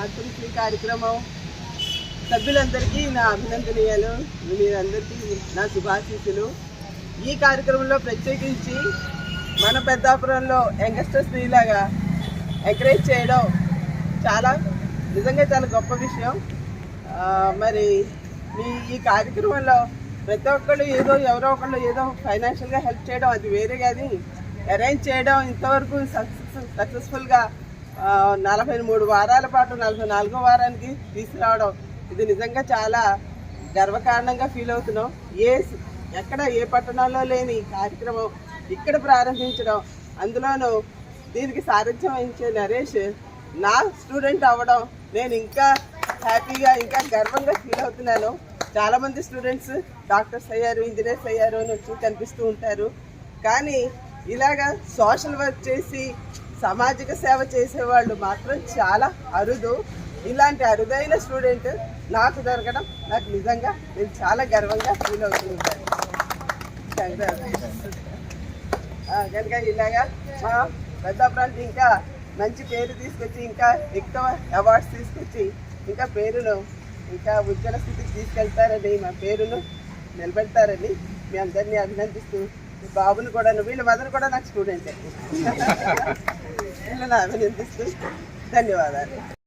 మాతృశ్రీ కార్యక్రమం సభ్యులందరికీ నా అభినందనీయాలు. మీరందరికీ నా శుభాశీస్సులు. ఈ కార్యక్రమంలో ప్రత్యేకించి మన పెద్దాపురంలో యంగస్టర్స్ లాగా ఎంకరేజ్ చేయడం చాలా నిజంగా చాలా గొప్ప విషయం. మరి మీ ఈ కార్యక్రమంలో ప్రతి ఒక్కళ్ళు ఏదో ఎవరో ఒకళ్ళు ఏదో ఫైనాన్షియల్గా హెల్ప్ చేయడం అది వేరే కానీ అరేంజ్ చేయడం ఇంతవరకు సక్సెస్ సక్సెస్ఫుల్గా నలభై మూడు వారాల పాటు నలభై నాలుగో వారానికి తీసుకురావడం. ఇది నిజంగా చాలా గర్వకారణంగా ఫీల్ అవుతున్నాం. ఏ ఎక్కడ ఏ పట్టణాల్లో లేని కార్యక్రమం ఇక్కడ ప్రారంభించడం. అందులోనూ దీనికి సారథ్యం వహించే నరేష్ నా స్టూడెంట్ అవ్వడం. నేను ఇంకా హ్యాపీగా ఇంకా గర్వంగా ఫీల్ అవుతున్నాను. చాలామంది స్టూడెంట్స్ డాక్టర్స్ అయ్యారు ఇంజనీర్స్ అయ్యారు అని వచ్చి కనిపిస్తూ ఉంటారు. కానీ ఇలాగా సోషల్ వర్క్ చేసి సామాజిక సేవ చేసేవాళ్ళు మాత్రం చాలా అరుదు. ఇలాంటి అరుదైన స్టూడెంట్ నాకు దొరకడం నాకు నిజంగా నేను చాలా గర్వంగా ఫీల్ అవుతున్నాను. కనుక ఇలాగా మా పెద్దాపురానికి ఇంకా మంచి పేరు తీసుకొచ్చి ఇంకా ఎక్కువ అవార్డ్స్ తీసుకొచ్చి ఇంకా పేరును ఇంకా ఉజ్వల స్థితికి తీసుకెళ్తారని మా పేరును నిలబెడతారని మీ అందరినీ అభినందిస్తూ బాబుని కూడా వీళ్ళ మదర్ కూడా నాకు స్టూడెంటే వీళ్ళని అభినందిస్తూ ధన్యవాదాలు.